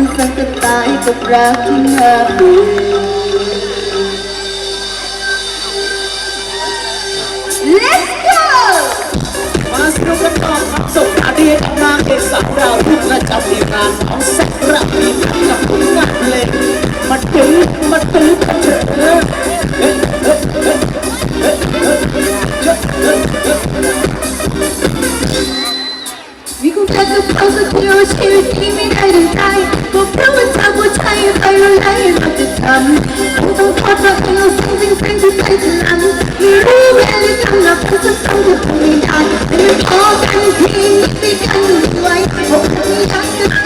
รู้สึกจะตายกับรักที่น่าเบื่อมาสนุกกันต่อกัสงกรานต์ที่ทำมาเกศสาวดาว เธอจะเข้าสักเดียวชีวิตที่ไม่ได้ดังใจบอกเพราะว่าเธอผู้ชาใครละลายมาจะทำคงต้องทอดมาให้เราทิ้งเป็นใครที่ใจจะนำไม่รู้แม้จะทำหนักก็จะต้องจะทำไม่ได้ไม่พอกันที่ไม่กันไวยบอกเธอไม่ได้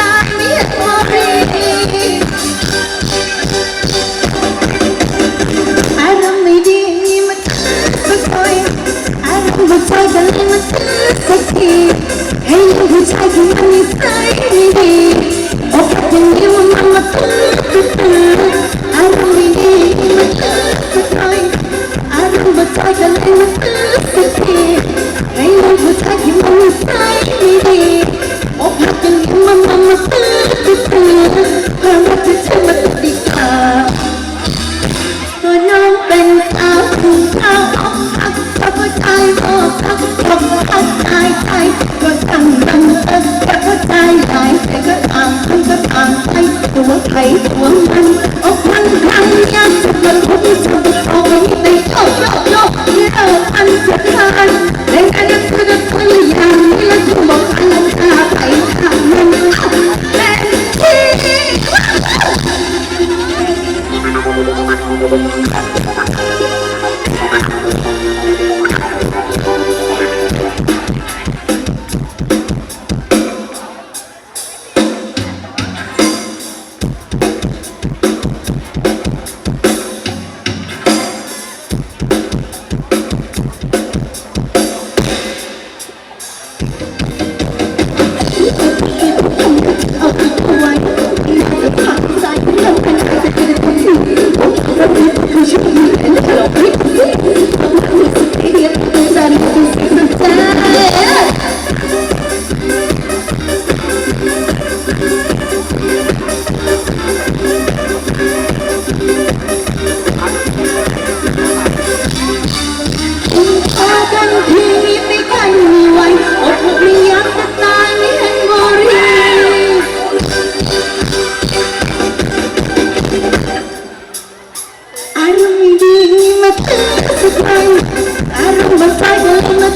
aí. I'm a cycle in the